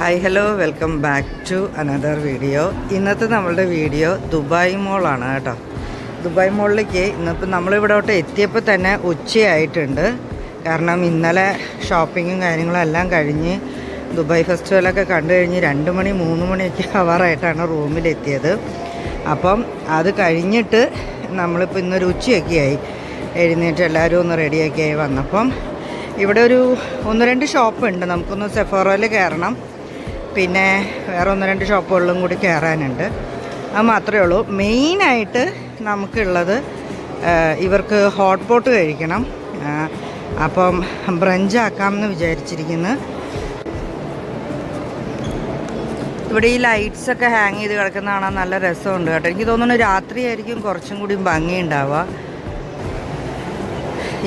Hi hello welcome back to another video ഇന്നത്തെ നമ്മളുടെ video Dubai മോളാണ് കേട്ടോ. ദുബായ് മോളിലേക്ക് ഇന്നിപ്പോൾ നമ്മളിവിടോട്ട് എത്തിയപ്പോൾ തന്നെ ഉച്ചയായിട്ടുണ്ട്. കാരണം ഇന്നലെ ഷോപ്പിങ്ങും കാര്യങ്ങളും എല്ലാം കഴിഞ്ഞ് ദുബായ് ഫെസ്റ്റിവലൊക്കെ കണ്ടു കഴിഞ്ഞ് രണ്ട് മണി മൂന്ന് മണിയൊക്കെ ആവാറായിട്ടാണ് റൂമിലെത്തിയത് അപ്പം അത് കഴിഞ്ഞിട്ട് നമ്മളിപ്പോൾ ഇന്നൊരു ഉച്ചയൊക്കെ ആയി എഴുന്നേറ്റ് എല്ലാവരും ഒന്ന് റെഡിയൊക്കെ ആയി വന്നപ്പം. ഇവിടെ ഒരു ഒന്ന് രണ്ട് ഷോപ്പുണ്ട് നമുക്കൊന്ന് സെഫോറോയിൽ കയറണം. പിന്നെ വേറെ ഒന്ന് രണ്ട് ഷോപ്പുകളിലും കൂടി കയറാനുണ്ട്. അത് മാത്രമേ ഉള്ളൂ. മെയിനായിട്ട് നമുക്കുള്ളത് ഇവർക്ക് ഹോട്ട് പോട്ട് കഴിക്കണം. അപ്പം ബ്രഞ്ച് ആക്കാമെന്ന് വിചാരിച്ചിരിക്കുന്നു. ഇവിടെ ഈ ലൈറ്റ്സ് ഒക്കെ ഹാങ് ചെയ്ത് കിടക്കുന്ന കാണാൻ നല്ല രസമുണ്ട് കേട്ടോ. എനിക്ക് തോന്നുന്നു രാത്രിയായിരിക്കും കുറച്ചും കൂടി ഭംഗി ഉണ്ടാവുക.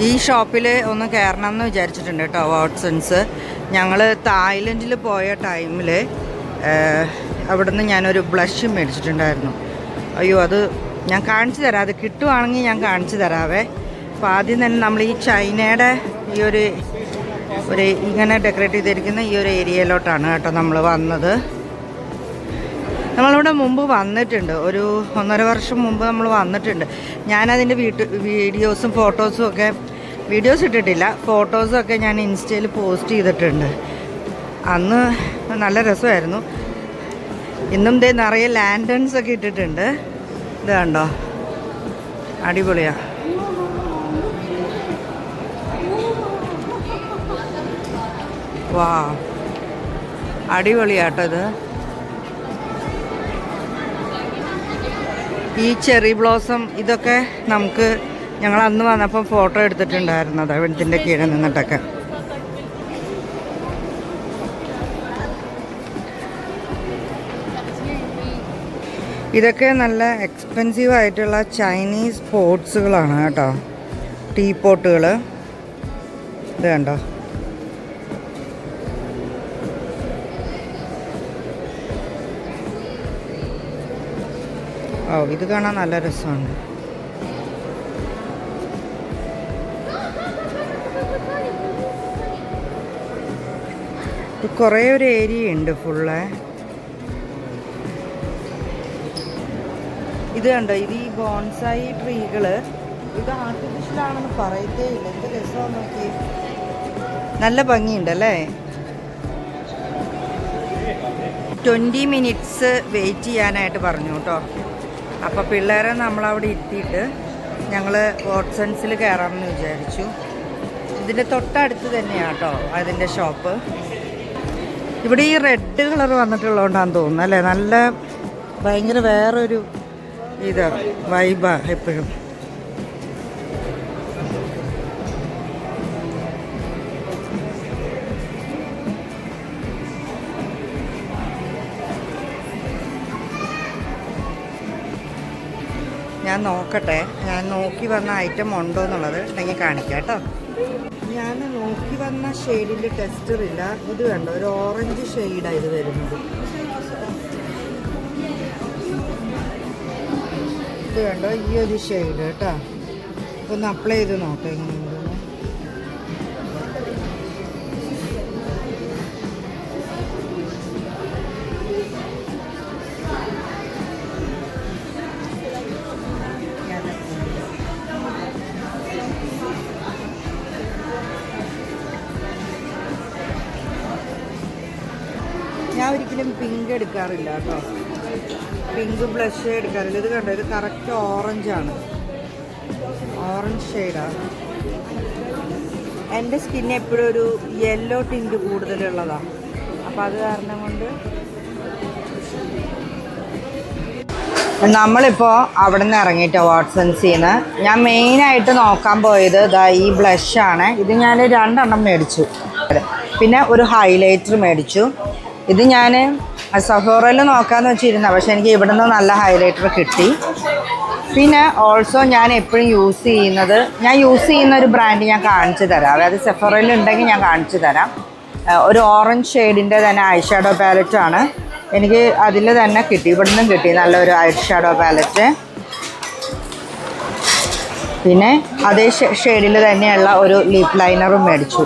ഈ ഷോപ്പിൽ ഒന്ന് കയറണം എന്ന് വിചാരിച്ചിട്ടുണ്ട് കേട്ടോ വാട്സൺസ്. ഞങ്ങൾ തായ്ലൻഡിൽ പോയ ടൈമിൽ അവിടുന്ന് ഞാനൊരു ബ്ലഷ് മേടിച്ചിട്ടുണ്ടായിരുന്നു. അയ്യോ അത് ഞാൻ കാണിച്ചു തരാം. അത് കിട്ടുവാണെങ്കിൽ ഞാൻ കാണിച്ചു തരാവേ. അപ്പോൾ ആദ്യം തന്നെ നമ്മൾ ഈ ചൈനയുടെ ഈ ഒരു ഒരു ഇങ്ങനെ ഡെക്കറേറ്റ് ചെയ്തിരിക്കുന്ന ഈ ഒരു ഏരിയയിലോട്ടാണ് കേട്ടോ നമ്മൾ വന്നത്. നമ്മളിവിടെ മുമ്പ് വന്നിട്ടുണ്ട്. ഒരു ഒന്നര വർഷം മുമ്പ് നമ്മൾ വന്നിട്ടുണ്ട്. ഞാനതിന്റെ വീട്ട് വീഡിയോസും ഫോട്ടോസും ഒക്കെ വീഡിയോസ് ഇട്ടിട്ടില്ല. ഫോട്ടോസൊക്കെ ഞാൻ ഇൻസ്റ്റയിൽ പോസ്റ്റ് ചെയ്തിട്ടുണ്ട്. അന്ന് നല്ല രസമായിരുന്നു. ഇന്നും ദേ നിറയെ ലാൻഡൻസ് ഒക്കെ ഇട്ടിട്ടുണ്ട്. ഇത് കണ്ടോ? അടിപൊളിയാ. വാ അടിപൊളിയാട്ടോ ഇത്. ഈ ചെറി ബ്ലോസം ഇതൊക്കെ നമുക്ക് ഞങ്ങൾ അന്ന് വന്നപ്പോൾ ഫോട്ടോ എടുത്തിട്ടുണ്ടായിരുന്നത് വെള്ളത്തിന്റെ കീഴിൽ നിന്നിട്ടൊക്കെ. ഇതൊക്കെ നല്ല എക്സ്പെൻസീവ് ആയിട്ടുള്ള ചൈനീസ് പോട്ട്സുകളാണ് കേട്ടോ. ടീ പോട്ടുകൾ ഇത് കണ്ടോ? ഓ ഇത് കാണാൻ നല്ല രസമുണ്ട്. കുറേ ഒരു ഏരിയ ഉണ്ട് ഫുള്ള് ഇത് കണ്ടോ? ഇത് ഈ ബോൺസായി ട്രീകൾ ഇത് ആർട്ടിഫിഷ്യൽ ആണെന്ന് പറയത്തേ ഇല്ല. എന്ത് രസമാണ് നോക്കി നല്ല ഭംഗിയുണ്ടല്ലേ ട്വന്റി മിനിറ്റ്സ് വെയിറ്റ് ചെയ്യാനായിട്ട് പറഞ്ഞു കേട്ടോ. അപ്പോൾ പിള്ളേരെ നമ്മളവിടെ ഇരുത്തിയിട്ട് ഞങ്ങൾ വാട്സൺസിൽ കയറാമെന്ന് വിചാരിച്ചു. ഇതിന്റെ തൊട്ടടുത്ത് തന്നെയാണ് കേട്ടോ അതിന്റെ ഷോപ്പ് ഇവിടെ ഈ റെഡ് കളർ വന്നിട്ടുള്ളതുകൊണ്ടാന്ന് തോന്നുന്നു അല്ലേ? നല്ല ഭയങ്കര വേറൊരു ഇതാണ് വൈബാ എപ്പോഴും. ഞാൻ നോക്കട്ടെ. ഞാൻ നോക്കി വന്ന ഐറ്റം ഉണ്ടോ എന്നുള്ളത് ഉണ്ടെങ്കിൽ കാണിക്കാം കേട്ടോ. ഞാൻ നോക്കി വന്ന ഷെയ്ഡിന്റെ ടെസ്റ്റർ ഇല്ല. ഇത് വേണ്ട ഒരു ഓറഞ്ച് ഷെയ്ഡാണ് ഇത് വരുന്നത്. ഇത് വേണ്ട ഈ ഒരു ഷെയ്ഡ് കേട്ടോ. ഒന്ന് അപ്ലൈ ചെയ്ത് നോക്കാം എടുക്കാറില്ല കേട്ടോ. പിങ്ക് ബ്ലഷ് എടുക്കാറില്ല. ഇത് കണ്ടോ? ഇത് കറക്റ്റ് ഓറഞ്ചാണ് ഓറഞ്ച് ഷെയ്ഡാണ് എന്റെ സ്കിൻ എപ്പോഴും ഒരു യെല്ലോ ടിന്റ് കൂടുതലുള്ളതാണ് അപ്പോൾ അത് കാരണം കൊണ്ട് നമ്മളിപ്പോൾ അവിടെ നിന്ന് ഇറങ്ങിയിട്ടോ വാട്സൺസിൽ നിന്ന് ഞാൻ മെയിനായിട്ട് നോക്കാൻ പോയത് ഇതാ ഈ ബ്ലഷാണ് ഇത് ഞാൻ രണ്ടെണ്ണം മേടിച്ചു. പിന്നെ ഒരു ഹൈലൈറ്റർ മേടിച്ചു. ഇത് ഞാൻ സഫോറയിൽ നോക്കാമെന്ന് വെച്ചിരുന്ന പക്ഷെ എനിക്ക് ഇവിടുന്ന് നല്ല ഹൈലൈറ്റർ കിട്ടി. പിന്നെ ഓൾസോ ഞാൻ എപ്പോഴും യൂസ് ചെയ്യുന്നത് ഞാൻ യൂസ് ചെയ്യുന്ന ഒരു ബ്രാൻഡ് ഞാൻ കാണിച്ചു തരാം. അതായത് സെഫോറയിൽ ഉണ്ടെങ്കിൽ ഞാൻ കാണിച്ചു തരാം. ഒരു ഓറഞ്ച് ഷെയ്ഡിന്റെ തന്നെ ഐ ഷാഡോ പാലറ്റാണ് എനിക്ക് അതിൽ തന്നെ കിട്ടി ഇവിടുന്നും കിട്ടി നല്ലൊരു ഐ ഷാഡോ പാലറ്റ് പിന്നെ അതേ ഷെയ്ഡിൽ തന്നെയുള്ള ഒരു ലിപ് ലൈനറും മേടിച്ചു.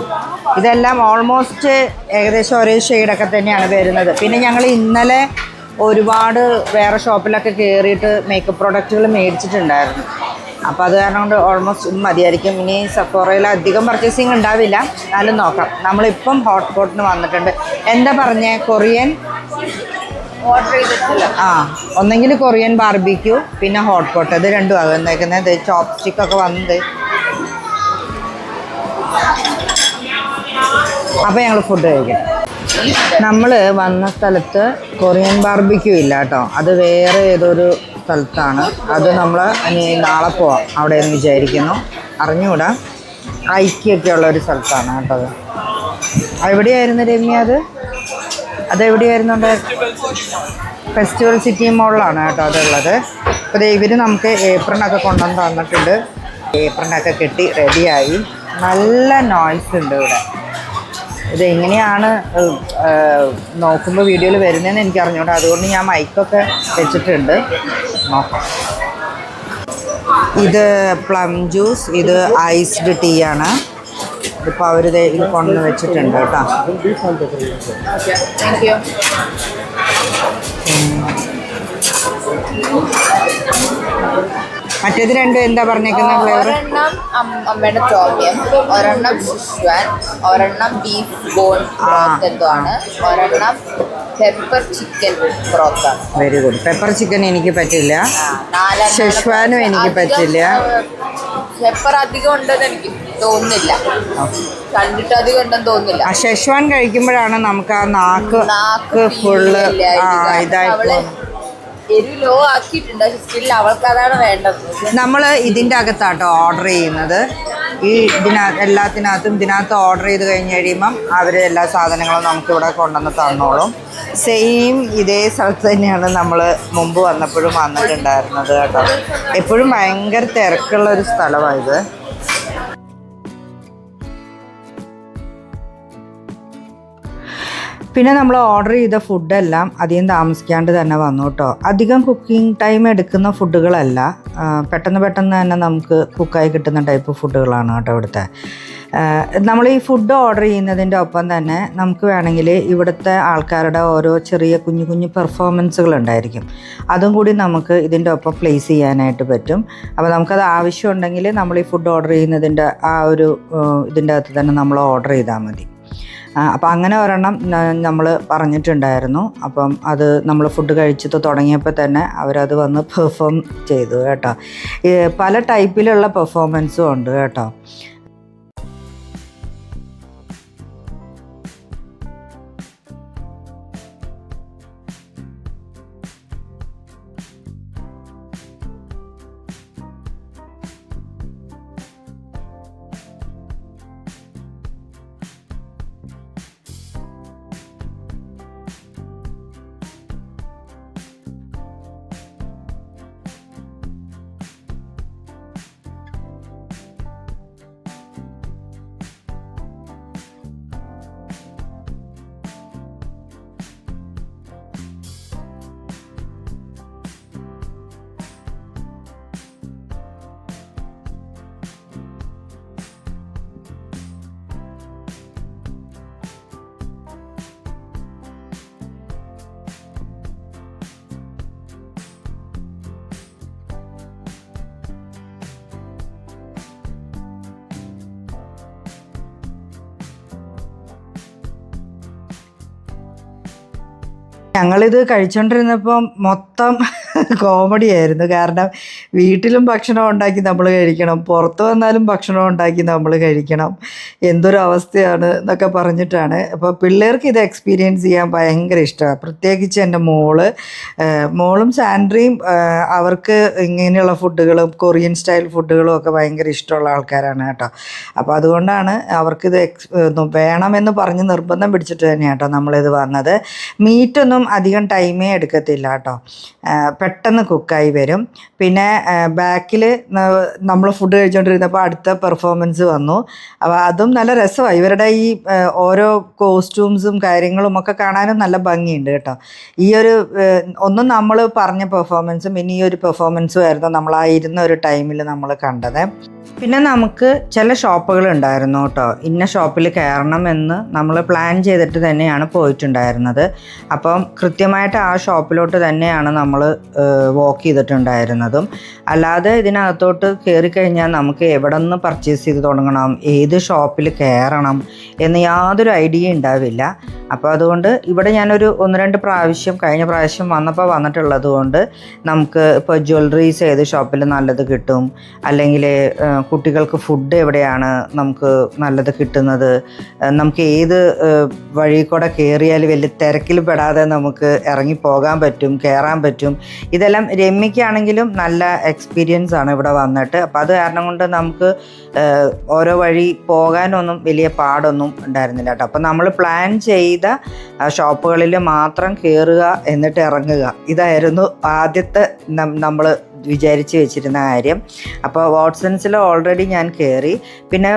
ഇതെല്ലാം ഓൾമോസ്റ്റ് ഏകദേശം ഒരേ ഷെയ്ഡൊക്കെ തന്നെയാണ് വരുന്നത്. പിന്നെ ഞങ്ങൾ ഇന്നലെ ഒരുപാട് വേറെ ഷോപ്പിലൊക്കെ കയറിയിട്ട് മേക്കപ്പ് പ്രോഡക്റ്റുകൾ മേടിച്ചിട്ടുണ്ടായിരുന്നു. അപ്പോൾ അത് കാരണം കൊണ്ട് ഓൾമോസ്റ്റ് ഇത് മതിയായിരിക്കും. ഇനി സഫോറയിൽ അധികം പർച്ചേസിങ് ഉണ്ടാവില്ല. എന്നാലും നോക്കാം. നമ്മളിപ്പം ഹോട്ട്സ്പോട്ടിന് വന്നിട്ടുണ്ട്. എന്താ പറഞ്ഞേ? കൊറിയൻ? ആ ഒന്നെങ്കിൽ കൊറിയൻ ബാർബിക്യൂ പിന്നെ ഹോട്ട് പോട്ട് ഇത് രണ്ടും ആകുന്നേക്കുന്നത് ചോപ്സ്റ്റിക്കൊക്കെ വന്നത് അപ്പോൾ ഞങ്ങൾ ഫുഡ് കഴിക്കും. നമ്മൾ വന്ന സ്ഥലത്ത് കൊറിയൻ ബാർബിക്യൂ ഇല്ല കേട്ടോ. അത് വേറെ ഏതൊരു സ്ഥലത്താണ്. അത് നമ്മൾ ഇനി നാളെ പോവാം. അവിടെ എന്ന് വിചാരിക്കുന്നു. അറിഞ്ഞുകൂടാ? ഐക്യൊക്കെ ഉള്ള ഒരു സ്ഥലത്താണ് കേട്ടോ അത്. എവിടെയായിരുന്നു രമ്യ അത്? അതെവിടെയായിരുന്നു ഫെസ്റ്റിവൽ സിറ്റി മോളിലാണ് കേട്ടോ അതുള്ളത്. അപ്പോൾ ഇവർ നമുക്ക് ഏപ്രണൊക്കെ കൊണ്ടുവന്ന് തന്നിട്ടുണ്ട്. ഏപ്രണൊക്കെ കെട്ടി റെഡിയായി നല്ല നോയ്സ് ഉണ്ട് ഇവിടെ. ഇത് എങ്ങനെയാണ് നോക്കുമ്പോൾ വീഡിയോയിൽ വരുന്നതെന്ന് എനിക്ക് അറിഞ്ഞൂടാ അതുകൊണ്ട് ഞാൻ മൈക്കൊക്കെ വെച്ചിട്ടുണ്ട്. നോക്കാം. ഇത് പ്ലം ജ്യൂസ് ഇത് ഐസ്ഡ് ടീ ആണ് ഇപ്പം അവർ ഇത് കൊണ്ടു വെച്ചിട്ടുണ്ട് കേട്ടോ. താങ്ക് യു മറ്റേത് രണ്ടും എന്താ പറഞ്ഞേക്കുന്ന? ഫ്ലേവർ ഒരെണ്ണം അം- അമ്മയുടെ ടോമിയം ഒരെണ്ണം സിഷ്വാൻ ഒരെണ്ണം ബീഫ് ബോൺ ബ്രോത്ത് എന്തോ ആണ് ഒരെണ്ണം പെപ്പർ ചിക്കൻ ബ്രോത്താണ് വെരി ഗുഡ്. പെപ്പർ ചിക്കൻ എനിക്ക് പറ്റില്ല. നാലെണ്ണം ഷെഷ്വാനും എനിക്ക് പറ്റില്ല. പെപ്പർ അധികം ഉണ്ടെന്ന് എനിക്ക് തോന്നുന്നില്ല. കണ്ടിട്ട് അധികം ഉണ്ടെന്ന് തോന്നുന്നില്ല. ആ ഷെഷ്വാൻ കഴിക്കുമ്പോഴാണ് നമുക്ക് ആ നാക്ക് നാക്ക് ഫുള്ള് ആ അവൾ ഇതായിട്ട് എരിവ് ലോ ആക്കിയിട്ടുണ്ട്. സ്റ്റിൽ അവൾക്ക് അതാണ് വേണ്ടത്. നമ്മൾ ഇതിന്റെ അകത്താട്ടോ ഓർഡർ ചെയ്യുന്നത്. ഈ ഇതിനകത്ത് എല്ലാത്തിനകത്തും ഇതിനകത്ത് ഓർഡർ ചെയ്ത് കഴിഞ്ഞ് കഴിയുമ്പം അവർ എല്ലാ സാധനങ്ങളും നമുക്ക് ഇവിടെ കൊണ്ടുവന്ന് തന്നോളും. സെയിം ഇതേ സ്ഥലത്ത് തന്നെയാണ് നമ്മൾ മുമ്പ് വന്നപ്പോഴും വന്നിട്ടുണ്ടായിരുന്നത് കേട്ടോ. എപ്പോഴും ഭയങ്കര തിരക്കുള്ള ഒരു സ്ഥലമാണ് ഇത്. പിന്നെ നമ്മൾ ഓർഡർ ചെയ്ത ഫുഡെല്ലാം അധികം താമസിക്കാണ്ട് തന്നെ വന്നു കേട്ടോ. അധികം കുക്കിംഗ് ടൈം എടുക്കുന്ന ഫുഡുകളല്ല പെട്ടെന്ന് പെട്ടെന്ന് തന്നെ നമുക്ക് കുക്കായി കിട്ടുന്ന ടൈപ്പ് ഫുഡുകളാണ് കേട്ടോ ഇവിടുത്തെ. നമ്മൾ ഈ ഫുഡ് ഓർഡർ ചെയ്യുന്നതിന്റെ ഒപ്പം തന്നെ നമുക്ക് വേണമെങ്കിൽ ഇവിടുത്തെ ആൾക്കാരുടെ ഓരോ ചെറിയ കുഞ്ഞു കുഞ്ഞു പെർഫോമൻസുകൾ ഉണ്ടായിരിക്കും. അതും കൂടി നമുക്ക് ഇതിന്റെ ഒപ്പം പ്ലേസ് ചെയ്യാനായിട്ട് പറ്റും. അപ്പോൾ നമുക്കത് ആവശ്യമുണ്ടെങ്കിൽ നമ്മൾ ഈ ഫുഡ് ഓർഡർ ചെയ്യുന്നതിന്റെ ആ ഒരു ഇതിന്റെ അകത്ത് തന്നെ നമ്മൾ ഓർഡർ ചെയ്താൽ മതി. അപ്പം അങ്ങനെ ഒരെണ്ണം നമ്മൾ പറഞ്ഞിട്ടുണ്ടായിരുന്നു. അപ്പം അത് നമ്മൾ ഫുഡ് കഴിച്ചിട്ട് തുടങ്ങിയപ്പോൾ തന്നെ അവരത് വന്ന് പെർഫോം ചെയ്തു കേട്ടോ. പല ടൈപ്പിലുള്ള പെർഫോമൻസും ഉണ്ട് കേട്ടോ. ഞങ്ങളിത് കഴിച്ചുകൊണ്ടിരുന്നപ്പം മൊത്തം കോമഡി ആയിരുന്നു കാരണം വീട്ടിലും ഭക്ഷണം ഉണ്ടാക്കി നമ്മൾ കഴിക്കണം പുറത്ത് വന്നാലും ഭക്ഷണം ഉണ്ടാക്കി നമ്മൾ കഴിക്കണം. എന്തൊരു അവസ്ഥയാണ് എന്നൊക്കെ പറഞ്ഞിട്ടാണ്. അപ്പോൾ പിള്ളേർക്ക് ഇത് എക്സ്പീരിയൻസ് ചെയ്യാൻ ഭയങ്കര ഇഷ്ടമാണ് പ്രത്യേകിച്ച് എന്റെ മോൾ മോളും സാൻഡ്രിയും അവർക്ക് ഇങ്ങനെയുള്ള ഫുഡുകളും കൊറിയൻ സ്റ്റൈൽ ഫുഡുകളും ഒക്കെ ഭയങ്കര ഇഷ്ടമുള്ള ആൾക്കാരാണ് കേട്ടോ. അപ്പോൾ അതുകൊണ്ടാണ് അവർക്കിത് എക്സ് വേണമെന്ന് പറഞ്ഞ് നിർബന്ധം പിടിച്ചിട്ട് തന്നെയാണ് കേട്ടോ നമ്മളിത് വന്നത്. മീറ്റൊന്നും അധികം ടൈമേ എടുക്കത്തില്ല കേട്ടോ. പെട്ടെന്ന് കുക്കായി വരും. പിന്നെ ബാക്കിൽ നമ്മൾ ഫുഡ് കഴിച്ചുകൊണ്ടിരുന്നപ്പോൾ അടുത്ത പെർഫോമൻസ് വന്നു. അപ്പോൾ അതും നല്ല രസമാണ് ഇവരുടെ ഈ ഓരോ കോസ്റ്റ്യൂംസും കാര്യങ്ങളും ഒക്കെ കാണാനും നല്ല ഭംഗിയുണ്ട് കേട്ടോ. ഈ ഒരു ഒന്നും നമ്മൾ പറഞ്ഞ പെർഫോമൻസും പിന്നെ ഈ ഒരു പെർഫോമൻസും ആയിരുന്നു നമ്മൾ ആ ഇരുന്ന ഒരു ടൈമിൽ നമ്മൾ കണ്ടത്. പിന്നെ നമുക്ക് ചില ഷോപ്പുകൾ ഉണ്ടായിരുന്നു കേട്ടോ. ഇന്ന ഷോപ്പിൽ കയറണം എന്ന് നമ്മൾ പ്ലാൻ ചെയ്തിട്ട് തന്നെയാണ് പോയിട്ടുണ്ടായിരുന്നത്. അപ്പം കൃത്യമായിട്ട് ആ ഷോപ്പിലോട്ട് തന്നെയാണ് നമ്മൾ വാക്ക് ചെയ്തിട്ടുണ്ടായിരുന്നതും. അല്ലാതെ ഇതിനകത്തോട്ട് കയറി കഴിഞ്ഞാൽ നമുക്ക് എവിടെ നിന്ന് പർച്ചേസ് ചെയ്ത് തുടങ്ങണം? ഏത് ഷോപ്പിൽ കയറണം എന്ന് യാതൊരു ഐഡിയ ഉണ്ടാവില്ല. അപ്പോൾ അതുകൊണ്ട് ഇവിടെ ഞാനൊരു ഒന്ന് രണ്ട് പ്രാവശ്യം കഴിഞ്ഞ പ്രാവശ്യം വന്നപ്പോൾ വന്നിട്ടുള്ളത് കൊണ്ട് നമുക്ക് ഇപ്പോൾ ജ്വല്ലറീസ് ഏത് ഷോപ്പിൽ നല്ലത് കിട്ടും അല്ലെങ്കിൽ കുട്ടികൾക്ക് ഫുഡ് എവിടെയാണ് നമുക്ക് നല്ലത് കിട്ടുന്നത് നമുക്ക് ഏത് വഴി കൂടെ കയറിയാൽ വലിയ തിരക്കിൽ പെടാതെ നമുക്ക് ഇറങ്ങി പോകാൻ പറ്റും കയറാൻ പറ്റും. ഇതെല്ലാം രമ്യക്കാണെങ്കിലും നല്ല എക്സ്പീരിയൻസ് ആണ് ഇവിടെ വന്നിട്ട്. അപ്പോൾ അത് കാരണം കൊണ്ട് നമുക്ക് ഓരോ വഴി പോകാനൊന്നും വലിയ പാടൊന്നും ഉണ്ടായിരുന്നില്ല കേട്ടോ അപ്പോൾ നമ്മൾ പ്ലാൻ ചെയ്ത ഷോപ്പുകളിൽ മാത്രം കയറുക എന്നിട്ട് ഇറങ്ങുക. ഇതായിരുന്നു ആദ്യത്തെ നമ്മൾ വിചാരിച്ച് വെച്ചിരുന്ന കാര്യം. അപ്പോൾ വാട്സൺസിൽ ഓൾറെഡി ഞാൻ കയറി പിന്നെ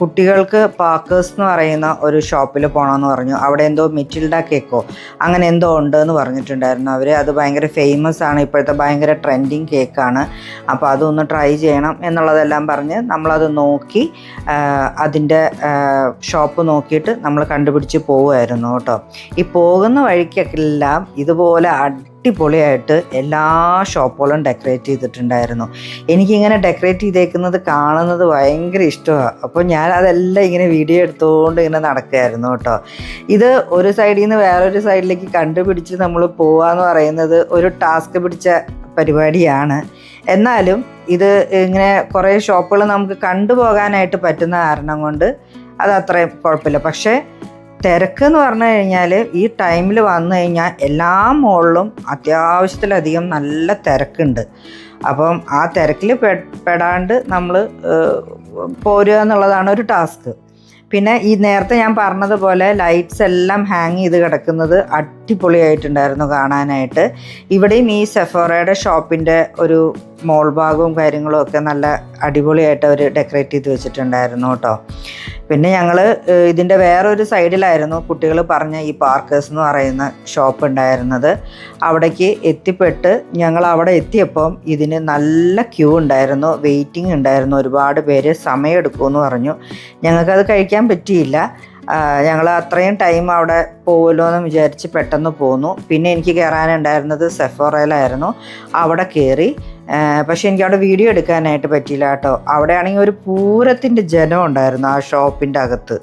കുട്ടികൾക്ക് പാക്കേഴ്സ് എന്ന് പറയുന്ന ഒരു ഷോപ്പിൽ പോകണമെന്ന് പറഞ്ഞു. അവിടെ എന്തോ മെറ്റിൽഡ കേക്കോ അങ്ങനെ എന്തോ ഉണ്ട് എന്ന് പറഞ്ഞിട്ടുണ്ടായിരുന്നു അവർ അത് ഭയങ്കര ഫേമസ് ആണ്. ഇപ്പോഴത്തെ ഭയങ്കര ട്രെൻഡിങ് കേക്കാണ് അപ്പോൾ അതൊന്ന് ട്രൈ ചെയ്യണം എന്നുള്ളതെല്ലാം പറഞ്ഞ് നമ്മളത് നോക്കി അതിന്റെ ഷോപ്പ് നോക്കിയിട്ട് നമ്മൾ കണ്ടുപിടിച്ച് പോവുമായിരുന്നു കേട്ടോ. ഈ പോകുന്ന വഴിക്കെല്ലാം ഇതുപോലെ അടിപൊളിയായിട്ട് എല്ലാ ഷോപ്പുകളും ഡെക്കറേറ്റ് ചെയ്തിട്ടുണ്ടായിരുന്നു. എനിക്കിങ്ങനെ ഡെക്കറേറ്റ് ചെയ്തേക്കുന്നത് കാണുന്നത് ഭയങ്കര ഇഷ്ടമാണ് അപ്പോൾ ഞാൻ അതെല്ലാം ഇങ്ങനെ വീഡിയോ എടുത്തുകൊണ്ട് ഇങ്ങനെ നടക്കുകയായിരുന്നു കേട്ടോ. ഇത് ഒരു സൈഡിൽ നിന്ന് വേറൊരു സൈഡിലേക്ക് കണ്ടുപിടിച്ച് നമ്മൾ പോവാന്ന് പറയുന്നത് ഒരു ടാസ്ക് പിടിച്ച പരിപാടിയാണ്. എന്നാലും ഇത് ഇങ്ങനെ കുറേ ഷോപ്പുകൾ നമുക്ക് കണ്ടുപോകാനായിട്ട് പറ്റുന്ന കാരണം കൊണ്ട് അത് അത്രയും കുഴപ്പമില്ല. പക്ഷേ തിരക്ക് എന്ന് പറഞ്ഞു കഴിഞ്ഞാൽ ഈ ടൈമിൽ വന്നു കഴിഞ്ഞാൽ എല്ലാ മോളിലും അത്യാവശ്യത്തിലധികം നല്ല തിരക്കുണ്ട്. അപ്പം ആ തിരക്കിൽ പെടാണ്ട് നമ്മൾ പോരുക എന്നുള്ളതാണ് ഒരു ടാസ്ക്. പിന്നെ ഈ നേരത്തെ ഞാൻ പറഞ്ഞതുപോലെ ലൈറ്റ്സ് എല്ലാം ഹാങ് ചെയ്ത് കിടക്കുന്നത് അടിപൊളിയായിട്ടുണ്ടായിരുന്നു കാണാനായിട്ട്. ഇവിടെയും ഈ സെഫോറയുടെ ഷോപ്പിന്റെ ഒരു മോൾ ഭാഗവും കാര്യങ്ങളും ഒക്കെ നല്ല അടിപൊളിയായിട്ട് അവർ ഡെക്കറേറ്റ് ചെയ്ത് വെച്ചിട്ടുണ്ടായിരുന്നു കേട്ടോ. പിന്നെ ഞങ്ങൾ ഇതിന്റെ വേറൊരു സൈഡിലായിരുന്നു കുട്ടികൾ പറഞ്ഞ ഈ പാർക്കേഴ്സ് എന്ന് പറയുന്ന ഷോപ്പ് ഉണ്ടായിരുന്നത്. അവിടേക്ക് എത്തിപ്പെട്ട് ഞങ്ങൾ അവിടെ എത്തിയപ്പം ഇതിന് നല്ല ക്യൂ ഉണ്ടായിരുന്നു വെയിറ്റിംഗ് ഉണ്ടായിരുന്നു. ഒരുപാട് പേര് സമയമെടുക്കുമെന്ന് പറഞ്ഞു. ഞങ്ങൾക്കത് കഴിക്കാൻ പറ്റിയില്ല. ഞങ്ങൾ അത്രയും ടൈം അവിടെ പോകുമല്ലോ എന്ന് വിചാരിച്ച് പെട്ടെന്ന് പോന്നു. പിന്നെ എനിക്ക് കയറാനുണ്ടായിരുന്നത് സെഫോറയിലായിരുന്നു അവിടെ കയറി പക്ഷേ എനിക്ക് അവിടെ വീഡിയോ എടുക്കാനായിട്ട് പറ്റിയില്ല കേട്ടോ. അവിടെ ആണെങ്കിൽ ഒരു പൂരത്തിന്റെ ജനം ഉണ്ടായിരുന്നു ആ ഷോപ്പിന്റെ അകത്ത്.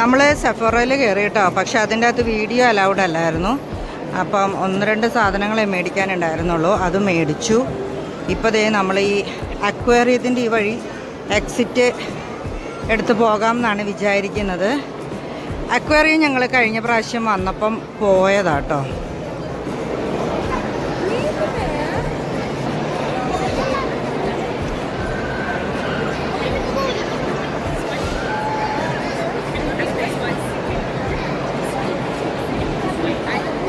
നമ്മൾ സെഫോറയിൽ കയറി കേട്ടോ. പക്ഷെ അതിന്റെ അകത്ത് വീഡിയോ അലൗഡ് അല്ലായിരുന്നു. അപ്പം ഒന്ന് രണ്ട് സാധനങ്ങളെ മേടിക്കാനുണ്ടായിരുന്നുള്ളൂ. അത് മേടിച്ചു. ഇപ്പോൾ ദേ നമ്മൾ ഈ അക്വേറിയത്തിന്റെ ഈ വഴി എക്സിറ്റ് എടുത്തു പോകാം എന്നാണ് വിചാരിക്കുന്നത്. അക്വേറിയം ഞങ്ങൾ കഴിഞ്ഞ പ്രാവശ്യം വന്നപ്പം പോയതാട്ടോ.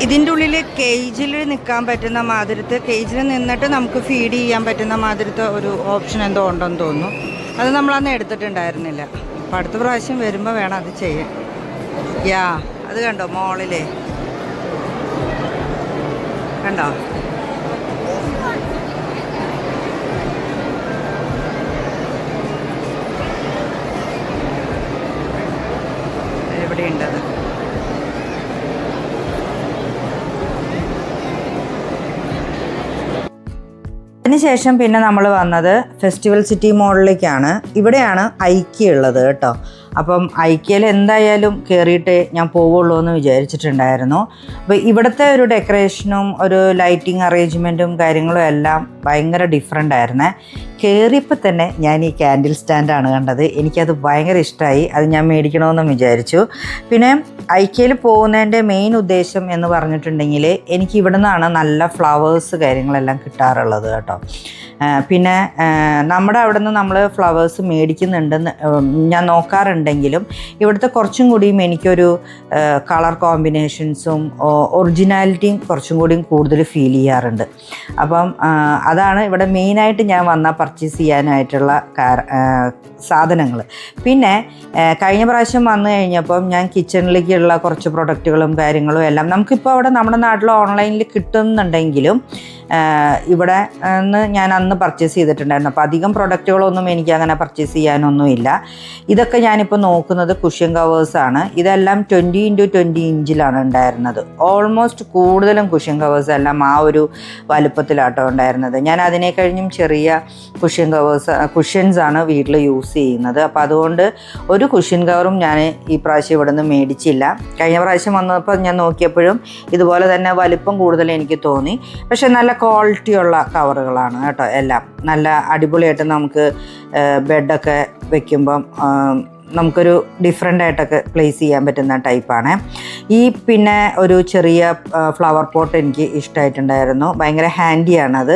ഇതിന്റെ ഉള്ളിൽ കേജിൽ നിൽക്കാൻ പറ്റുന്ന മാതിരത്ത് കേജിൽ നിന്നിട്ട് നമുക്ക് ഫീഡ് ചെയ്യാൻ പറ്റുന്ന മാതിരത്തെ ഒരു ഓപ്ഷൻ എന്തോ ഉണ്ടെന്ന് തോന്നുന്നു. അത് നമ്മളന്ന് എടുത്തിട്ടുണ്ടായിരുന്നില്ല. അപ്പം അടുത്ത പ്രാവശ്യം വരുമ്പോൾ വേണം അത് ചെയ്യാൻ. യാ അത് കണ്ടോ മോളിലെ? കണ്ടോ? എവിടെയുണ്ടത് അതിനുശേഷം പിന്നെ നമ്മൾ വന്നത് ഫെസ്റ്റിവൽ സിറ്റി മോളിലേക്കാണ്. ഇവിടെയാണ് ഐക്യ ഉള്ളത് കേട്ടോ. അപ്പം ഐക്യയിൽ എന്തായാലും കയറിയിട്ടേ ഞാൻ പോവുള്ളൂ എന്ന് വിചാരിച്ചിട്ടുണ്ടായിരുന്നു. അപ്പോൾ ഇവിടുത്തെ ഒരു ഡെക്കറേഷനും ഒരു ലൈറ്റിംഗ് അറേഞ്ച്മെന്റും കാര്യങ്ങളും എല്ലാം ഭയങ്കര ഡിഫറെന്റ് ആയിരുന്നേ. കയറിയപ്പോൾ തന്നെ ഞാൻ ഈ ക്യാൻഡിൽ സ്റ്റാൻഡാണ് കണ്ടത്. എനിക്കത് ഭയങ്കര ഇഷ്ടമായി അത് ഞാൻ മേടിക്കണമെന്നും വിചാരിച്ചു. പിന്നെ ഐക്യയിൽ പോകുന്നതിന്റെ മെയിൻ ഉദ്ദേശം എന്ന് പറഞ്ഞിട്ടുണ്ടെങ്കിൽ എനിക്ക് ഇവിടെ നിന്നാണ് നല്ല ഫ്ലവേഴ്സ് കാര്യങ്ങളെല്ലാം കിട്ടാറുള്ളത് കേട്ടോ. പിന്നെ നമ്മുടെ അവിടെ നിന്ന് നമ്മൾ ഫ്ലവേഴ്സ് മേടിക്കുന്നുണ്ടെന്ന് ഞാൻ നോക്കാറുണ്ടെങ്കിലും ഇവിടുത്തെ കുറച്ചും കൂടിയും എനിക്കൊരു കളർ കോമ്പിനേഷൻസും ഒറിജിനാലിറ്റിയും കുറച്ചും കൂടിയും കൂടുതൽ ഫീൽ ചെയ്യാറുണ്ട്. അപ്പം അതാണ് ഇവിടെ മെയിനായിട്ട് ഞാൻ വന്നാൽ പർച്ചേസ് ചെയ്യാനായിട്ടുള്ള സാധനങ്ങൾ പിന്നെ കഴിഞ്ഞ പ്രാവശ്യം വന്നു കഴിഞ്ഞപ്പം ഞാൻ കിച്ചണിലേക്കുള്ള കുറച്ച് പ്രൊഡക്റ്റുകളും കാര്യങ്ങളും എല്ലാം നമുക്കിപ്പോൾ അവിടെ നമ്മുടെ നാട്ടിൽ ഓൺലൈനിൽ കിട്ടുന്നുണ്ടെങ്കിലും ഇവിടെ നിന്ന് ഞാൻ അന്ന് പർച്ചേസ് ചെയ്തിട്ടുണ്ടായിരുന്നു. അപ്പോൾ അധികം പ്രൊഡക്റ്റുകളൊന്നും എനിക്ക് അങ്ങനെ പർച്ചേസ് ചെയ്യാനൊന്നുമില്ല. ഇതൊക്കെ ഞാനിപ്പോൾ നോക്കുന്നത് കുഷ്യൻ കവേഴ്സാണ് ഇതെല്ലാം ട്വന്റി ഇന്റു ട്വന്റി ഇഞ്ചിലാണ് ഉണ്ടായിരുന്നത്. ഓൾമോസ്റ്റ് കൂടുതലും കുഷ്യൻ കവേഴ്സ് എല്ലാം ആ ഒരു വലുപ്പത്തിലാട്ടോ ഉണ്ടായിരുന്നത്. ഞാൻ അതിനെ കഴിഞ്ഞും ചെറിയ കുഷ്യൻ കവേഴ്സ് കുഷ്യൻസ് ആണ് വീട്ടിൽ യൂസ് ചെയ്യുന്നത്. അപ്പോൾ അതുകൊണ്ട് ഒരു കുഷ്യൻ കവറും ഞാൻ ഈ പ്രാവശ്യം ഇവിടെ നിന്ന് മേടിച്ചില്ല. കഴിഞ്ഞ പ്രാവശ്യം വന്നപ്പോൾ ഞാൻ നോക്കിയപ്പോഴും ഇതുപോലെ തന്നെ വലുപ്പം കൂടുതൽ എനിക്ക് തോന്നി. പക്ഷേ നല്ല ക്വാളിറ്റിയുള്ള കവറുകളാണ് കേട്ടോ എല്ലാം. നല്ല അടിപൊളിയായിട്ട് നമുക്ക് ബെഡൊക്കെ വെക്കുമ്പം നമുക്കൊരു ഡിഫറെന്റ് ആയിട്ടൊക്കെ പ്ലേസ് ചെയ്യാൻ പറ്റുന്ന ടൈപ്പാണ് ഈ പിന്നെ ഒരു ചെറിയ ഫ്ലവർ പോട്ട് എനിക്ക് ഇഷ്ടമായിട്ടുണ്ടായിരുന്നു ഭയങ്കര ഹാൻഡിയാണത്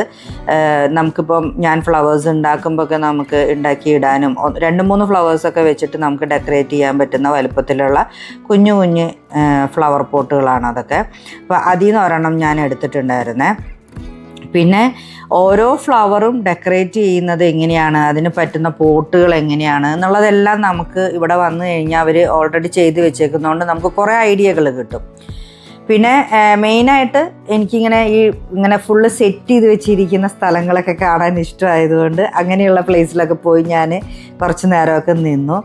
നമുക്കിപ്പം ഞാൻ ഫ്ലവേഴ്സ് ഉണ്ടാക്കുമ്പോഴൊക്കെ നമുക്ക് ഉണ്ടാക്കി ഇടാനും രണ്ട് മൂന്ന് ഫ്ലവേഴ്സൊക്കെ വെച്ചിട്ട് നമുക്ക് ഡെക്കറേറ്റ് ചെയ്യാൻ പറ്റുന്ന വലുപ്പത്തിലുള്ള കുഞ്ഞു കുഞ്ഞ് ഫ്ലവർ പോട്ടുകളാണ് അതൊക്കെ. അപ്പോൾ അതിൽ നിന്ന് ഒരെണ്ണം ഞാൻ എടുത്തിട്ടുണ്ടായിരുന്നേ. പിന്നെ ഓരോ ഫ്ലവറും ഡെക്കറേറ്റ് ചെയ്യുന്നത് എങ്ങനെയാണ്? അതിന് പറ്റുന്ന പോട്ടുകൾ എങ്ങനെയാണ്? എന്നുള്ളതെല്ലാം നമുക്ക് ഇവിടെ വന്നു കഴിഞ്ഞാൽ അവർ ഓൾറെഡി ചെയ്ത് വെച്ചേക്കുന്നതുകൊണ്ട് നമുക്ക് കുറേ ഐഡിയകൾ കിട്ടും. പിന്നെ മെയിനായിട്ട് എനിക്കിങ്ങനെ ഈ ഇങ്ങനെ ഫുള്ള് സെറ്റ് ചെയ്ത് വെച്ചിരിക്കുന്ന സ്ഥലങ്ങളൊക്കെ കാണാൻ ഇഷ്ടമായതുകൊണ്ട് അങ്ങനെയുള്ള പ്ലേസിലൊക്കെ പോയി ഞാൻ കുറച്ച് നേരമൊക്കെ നിന്നു.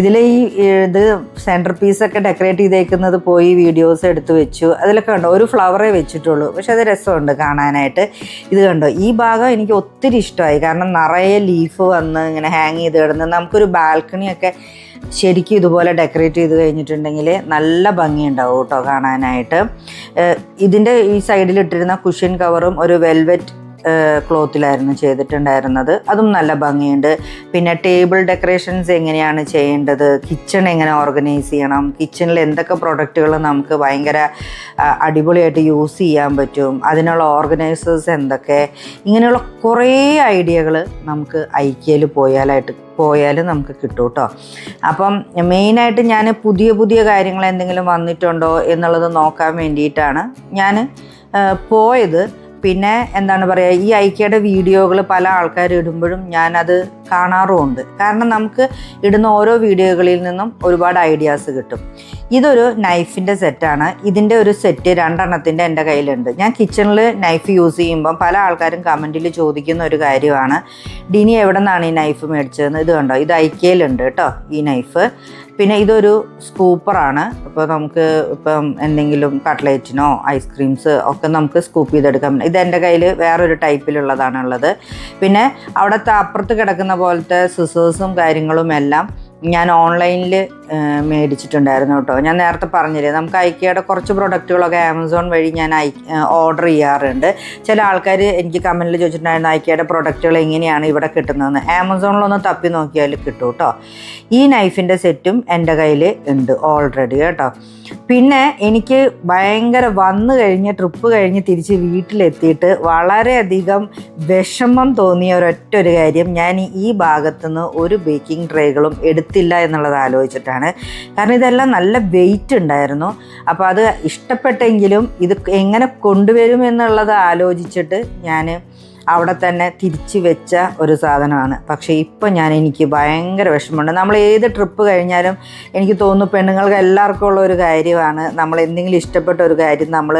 ഇതിൽ ഈ ഇത് സെന്റർ പീസൊക്കെ ഡെക്കറേറ്റ് ചെയ്തേക്കുന്നത് പോയി വീഡിയോസ് എടുത്ത് വെച്ചു. അതിലൊക്കെ കണ്ടോ ഒരു ഫ്ലവറേ വെച്ചിട്ടുള്ളൂ. പക്ഷെ അത് രസമുണ്ട് കാണാനായിട്ട്. ഇത് കണ്ടോ ഈ ഭാഗം എനിക്ക് ഒത്തിരി ഇഷ്ടമായി. കാരണം നിറയെ ലീഫ് വന്ന് ഇങ്ങനെ ഹാങ് ചെയ്ത് കിടന്ന് നമുക്കൊരു ബാൽക്കണിയൊക്കെ ശരിക്കും ഇതുപോലെ ഡെക്കറേറ്റ് ചെയ്ത് കഴിഞ്ഞിട്ടുണ്ടെങ്കിൽ നല്ല ഭംഗിയുണ്ടാവും കേട്ടോ കാണാനായിട്ട്. ഇതിന്റെ ഈ സൈഡിൽ ഇട്ടിരുന്ന കുഷ്യൻ കവറും ഒരു വെൽവെറ്റ് ക്ലോത്തിലായിരുന്നു ചെയ്തിട്ടുണ്ടായിരുന്നത്. അതും നല്ല ഭംഗിയുണ്ട്. പിന്നെ ടേബിൾ ഡെക്കറേഷൻസ് എങ്ങനെയാണ് ചെയ്യേണ്ടത്? കിച്ചൺ എങ്ങനെ ഓർഗനൈസ് ചെയ്യണം? കിച്ചണിൽ എന്തൊക്കെ പ്രൊഡക്റ്റുകൾ നമുക്ക് ഭയങ്കര അടിപൊളിയായിട്ട് യൂസ് ചെയ്യാൻ പറ്റും? അതിനുള്ള ഓർഗനൈസേഴ്സ് എന്തൊക്കെ? ഇങ്ങനെയുള്ള കുറേ ഐഡിയകൾ നമുക്ക് ഐക്യയിൽ പോയാലായിട്ട് പോയാൽ നമുക്ക് കിട്ടും കേട്ടോ അപ്പം മെയിനായിട്ട് ഞാൻ പുതിയ പുതിയ കാര്യങ്ങൾ എന്തെങ്കിലും വന്നിട്ടുണ്ടോ എന്നുള്ളത് നോക്കാൻ വേണ്ടിയിട്ടാണ് ഞാൻ പോയത്. പിന്നെ എന്താണ് പറയുക ഈ ഐക്യയുടെ വീഡിയോകൾ പല ആൾക്കാർ ഇടുമ്പോഴും ഞാനത് കാണാറുമുണ്ട്. കാരണം നമുക്ക് ഇടുന്ന ഓരോ വീഡിയോകളിൽ നിന്നും ഒരുപാട് ഐഡിയാസ് കിട്ടും. ഇതൊരു നൈഫിന്റെ സെറ്റാണ്. ഇതിന്റെ ഒരു സെറ്റ് രണ്ടെണ്ണത്തിന്റെ എന്റെ കയ്യിലുണ്ട്. ഞാൻ കിച്ചണിൽ നൈഫ് യൂസ് ചെയ്യുമ്പം പല ആൾക്കാരും കമന്റിൽ ചോദിക്കുന്ന ഒരു കാര്യമാണ്. ഡിനി എവിടെ നിന്നാണ് ഈ നൈഫ് മേടിച്ചതെന്ന്? ഇത് കണ്ടോ? ഇത് ഐക്യയിലുണ്ട് കേട്ടോ ഈ നൈഫ്. പിന്നെ ഇതൊരു സ്കൂപ്പറാണ്. ഇപ്പോൾ നമുക്ക് ഇപ്പം എന്തെങ്കിലും കട്ട്ലേറ്റിനോ ഐസ്ക്രീംസ് ഒക്കെ നമുക്ക് സ്കൂപ്പ് ചെയ്തെടുക്കാം ഇത് എന്റെ കയ്യിൽ വേറൊരു ടൈപ്പിലുള്ളതാണുള്ളത്. പിന്നെ അവിടുത്തെ അപ്പുറത്ത് കിടക്കുന്ന പോലത്തെ സിസേഴ്സും കാര്യങ്ങളും എല്ലാം ഞാൻ ഓൺലൈനിൽ മേടിച്ചിട്ടുണ്ടായിരുന്നു കേട്ടോ. ഞാൻ നേരത്തെ പറഞ്ഞില്ലേ നമുക്ക് ഐക്യയുടെ കുറച്ച് പ്രൊഡക്റ്റുകളൊക്കെ ആമസോൺ വഴി ഞാൻ ഐ ഓർഡർ ചെയ്യാറുണ്ട്. ചില ആൾക്കാർ എനിക്ക് കമന്റിൽ ചോദിച്ചിട്ടുണ്ടായിരുന്നു ഐക്യയുടെ പ്രൊഡക്റ്റുകൾ എങ്ങനെയാണ് ഇവിടെ കിട്ടുന്നതെന്ന്. ആമസോണിലൊന്ന് തപ്പി നോക്കിയാൽ കിട്ടും കേട്ടോ. ഈ നൈഫിന്റെ സെറ്റും എന്റെ കയ്യിൽ ഉണ്ട് ഓൾറെഡി കേട്ടോ. പിന്നെ എനിക്ക് ഭയങ്കര വന്നു കഴിഞ്ഞ് ട്രിപ്പ് കഴിഞ്ഞ് തിരിച്ച് വീട്ടിലെത്തിയിട്ട് വളരെയധികം വിഷമം തോന്നിയ ഒരൊറ്റ ഒരു കാര്യം ഞാൻ ഈ ഭാഗത്തുനിന്ന് ഒരു ബേക്കിംഗ് ട്രേകളും എടുത്തില്ല എന്നുള്ളത് ആലോചിച്ചിട്ടാണ്. കാരണം ഇതെല്ലാം നല്ല വെയിറ്റ് ഉണ്ടായിരുന്നു. അപ്പോൾ അത് ഇഷ്ടപ്പെട്ടെങ്കിലും ഇത് എങ്ങനെ കൊണ്ടുവരും എന്നുള്ളത് ആലോചിച്ചിട്ട് ഞാൻ അവിടെ തന്നെ തിരിച്ചു വെച്ച ഒരു സാധനമാണ്. പക്ഷേ ഇപ്പം ഞാൻ എനിക്ക് ഭയങ്കര വിഷമമുണ്ട്. നമ്മൾ ഏത് ട്രിപ്പ് കഴിഞ്ഞാലും എനിക്ക് തോന്നുന്നു പെണ്ണുങ്ങൾക്ക് എല്ലാവർക്കും ഉള്ള ഒരു കാര്യമാണ്. നമ്മൾ എന്തെങ്കിലും ഇഷ്ടപ്പെട്ട ഒരു കാര്യം നമ്മൾ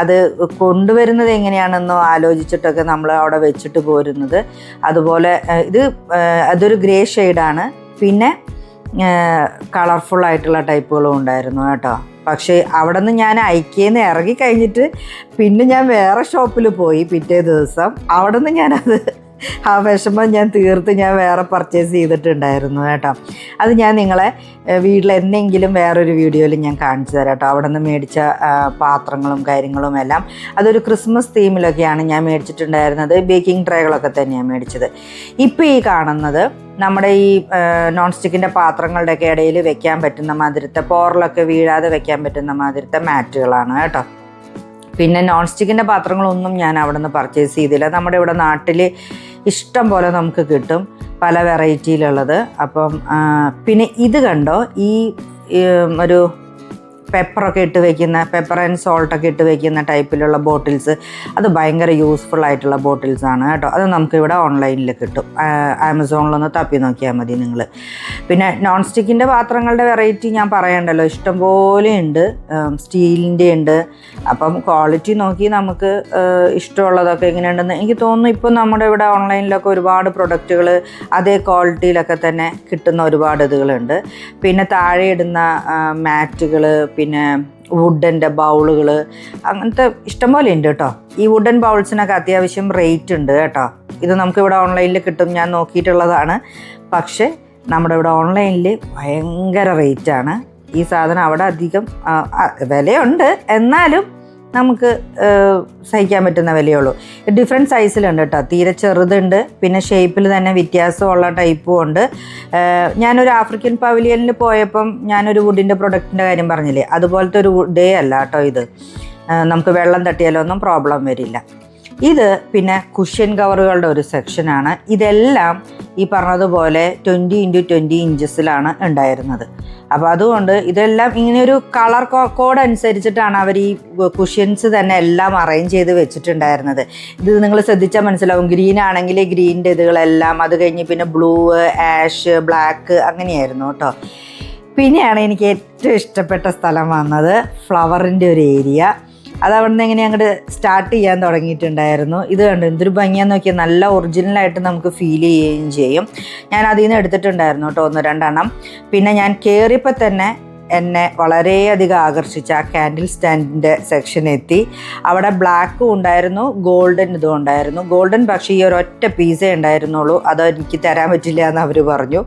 അത് കൊണ്ടുവരുന്നത് എങ്ങനെയാണെന്നോ ആലോചിച്ചിട്ടൊക്കെ നമ്മൾ അവിടെ വെച്ചിട്ട് പോരുന്നത്. അതുപോലെ ഇത് അതൊരു ഗ്രേ ഷെയ്ഡാണ് പിന്നെ കളർഫുള്ളായിട്ടുള്ള ടൈപ്പുകളും ഉണ്ടായിരുന്നു കേട്ടോ. പക്ഷേ അവിടെ നിന്ന് ഞാൻ ഐക്യേന്ന് ഇറങ്ങി കഴിഞ്ഞിട്ട് പിന്നെ ഞാൻ വേറെ ഷോപ്പിൽ പോയി പിറ്റേ ദിവസം. അവിടെ നിന്ന് ഞാനത് ആ വിഷമം ഞാൻ തീർത്ത് ഞാൻ വേറെ പർച്ചേസ് ചെയ്തിട്ടുണ്ടായിരുന്നു കേട്ടോ. അത് ഞാൻ നിങ്ങളെ വീട്ടിൽ എന്തെങ്കിലും വേറൊരു വീഡിയോയിൽ ഞാൻ കാണിച്ചു തരാം കേട്ടോ. അവിടെ നിന്ന് മേടിച്ച പാത്രങ്ങളും കാര്യങ്ങളും എല്ലാം. അതൊരു ക്രിസ്മസ് തീമിലൊക്കെയാണ് ഞാൻ മേടിച്ചിട്ടുണ്ടായിരുന്നത്. ബേക്കിംഗ് ട്രേകളൊക്കെ തന്നെയാണ് മേടിച്ചത്. ഇപ്പോൾ ഈ കാണുന്നത് നമ്മുടെ ഈ നോൺ സ്റ്റിക്കിന്റെ പാത്രങ്ങളുടെയൊക്കെ ഇടയിൽ വെക്കാൻ പറ്റുന്ന മാതിരത്തെ പോറിലൊക്കെ വീഴാതെ വെക്കാൻ പറ്റുന്ന മാതിരത്തെ മാറ്റുകളാണ് കേട്ടോ. പിന്നെ നോൺ സ്റ്റിക്കിന്റെ പാത്രങ്ങളൊന്നും ഞാൻ അവിടെ നിന്ന് പർച്ചേസ് ചെയ്തില്ല. നമ്മുടെ ഇവിടെ നാട്ടിൽ ഇഷ്ടം പോലെ നമുക്ക് കിട്ടും പല വെറൈറ്റിയിലുള്ളത് അപ്പം പിന്നെ ഇത് കണ്ടോ? ഈ ഒരു പെപ്പറൊക്കെ ഇട്ട് വെക്കുന്ന പെപ്പർ ആൻഡ് സോൾട്ടൊക്കെ ഇട്ട് വെക്കുന്ന ടൈപ്പിലുള്ള ബോട്ടിൽസ് അത് ഭയങ്കര യൂസ്ഫുൾ ആയിട്ടുള്ള ബോട്ടിൽസ് ആണ് കേട്ടോ. അത് നമുക്കിവിടെ ഓൺലൈനിൽ കിട്ടും. ആമസോണിലൊന്ന് തപ്പി നോക്കിയാൽ മതി നിങ്ങൾ പിന്നെ നോൺ സ്റ്റിക്കിന്റെ പാത്രങ്ങളുടെ വെറൈറ്റി ഞാൻ പറയണ്ടല്ലോ. ഇഷ്ടംപോലെ ഉണ്ട്. സ്റ്റീലിന്റെ ഉണ്ട്. അപ്പം ക്വാളിറ്റി നോക്കി നമുക്ക് ഇഷ്ടമുള്ളതൊക്കെ എങ്ങനെയുണ്ടെന്ന് എനിക്ക് തോന്നുന്നു ഇപ്പം നമ്മുടെ ഇവിടെ ഓൺലൈനിലൊക്കെ ഒരുപാട് പ്രൊഡക്റ്റുകൾ അതേ ക്വാളിറ്റിയിലൊക്കെ തന്നെ കിട്ടുന്ന ഒരുപാട് ഇതുകളുണ്ട്. പിന്നെ താഴെ ഇടുന്ന മാറ്റുകൾ പിന്നെ വുഡന്റെ ബൗളുകൾ അങ്ങനത്തെ ഇഷ്ടംപോലെ ഉണ്ട് കേട്ടോ. ഈ വുഡൻ ബൗൾസിനൊക്കെ അത്യാവശ്യം റേറ്റ് ഉണ്ട് കേട്ടോ. ഇത് നമുക്കിവിടെ ഓൺലൈനിൽ കിട്ടും. ഞാൻ നോക്കിയിട്ടുള്ളതാണ്. പക്ഷേ നമ്മുടെ ഇവിടെ ഓൺലൈനിൽ ഭയങ്കര റേറ്റാണ് ഈ സാധനം അവിടെ അധികം വിലയുണ്ട്. എന്നാലും നമുക്ക് സഹിക്കാൻ പറ്റുന്ന വിലയുള്ളൂ ഡിഫറെന്റ് സൈസിലുണ്ട് കേട്ടോ. തീരെ ചെറുതുണ്ട്. പിന്നെ ഷേപ്പിൽ തന്നെ വ്യത്യാസമുള്ള ടൈപ്പും ഉണ്ട്. ഞാനൊരു ആഫ്രിക്കൻ പവലിയനിൽ പോയപ്പം ഞാനൊരു വുഡിന്റെ പ്രൊഡക്റ്റിന്റെ കാര്യം പറഞ്ഞില്ലേ? അതുപോലത്തെ ഒരു ഡേ അല്ല കേട്ടോ ഇത്. നമുക്ക് വെള്ളം തട്ടിയാലൊന്നും പ്രോബ്ലം വരില്ല. ഇത് പിന്നെ കുഷ്യൻ കവറുകളുടെ ഒരു സെക്ഷനാണ് ഇതെല്ലാം ഈ പറഞ്ഞതുപോലെ ട്വന്റി ഇന്റു ട്വന്റി ഇഞ്ചസിലാണ് ഉണ്ടായിരുന്നത്. അപ്പോൾ അതുകൊണ്ട് ഇതെല്ലാം ഇങ്ങനെ ഒരു കളർ കോഡ് അനുസരിച്ചിട്ടാണ് അവർ ഈ കുഷ്യൻസ് തന്നെ എല്ലാം അറേഞ്ച് ചെയ്ത് വെച്ചിട്ടുണ്ടായിരുന്നത്. ഇത് നിങ്ങൾ ശ്രദ്ധിച്ചാൽ മനസ്സിലാവും. ഗ്രീൻ ആണെങ്കിൽ ഗ്രീന്റെ ഇതുകളെല്ലാം അത് കഴിഞ്ഞ് പിന്നെ ബ്ലൂ ആഷ് ബ്ലാക്ക് അങ്ങനെയായിരുന്നു കേട്ടോ. പിന്നെയാണ് എനിക്ക് ഏറ്റവും ഇഷ്ടപ്പെട്ട സ്ഥലം വന്നത് ഫ്ലവറിന്റെ ഒരു ഏരിയ അത് അവിടുന്ന് എങ്ങനെ അങ്ങോട്ട് സ്റ്റാർട്ട് ചെയ്യാൻ തുടങ്ങിയിട്ടുണ്ടായിരുന്നു. ഇത് കണ്ടു. എന്തൊരു ഭംഗിയാന്ന് നോക്കിയാൽ നല്ല ഒറിജിനലായിട്ട് നമുക്ക് ഫീൽ ചെയ്യുകയും ചെയ്യും. ഞാൻ അതിൽ നിന്ന് എടുത്തിട്ടുണ്ടായിരുന്നു കേട്ടോ ഒന്ന് രണ്ടെണ്ണം. പിന്നെ ഞാൻ കയറിയപ്പോൾ തന്നെ എന്നെ വളരെയധികം ആകർഷിച്ച ആ ക്യാൻഡിൽ സ്റ്റാൻഡിന്റെ സെക്ഷൻ എത്തി. അവിടെ ബ്ലാക്കും ഉണ്ടായിരുന്നു ഗോൾഡൻ ഇതും ഉണ്ടായിരുന്നു. ഗോൾഡൻ പക്ഷേ ഈ ഒരു ഒറ്റ പീസേ ഉണ്ടായിരുന്നുള്ളൂ. അത് എനിക്ക് തരാൻ പറ്റില്ല എന്ന് അവർ പറഞ്ഞു.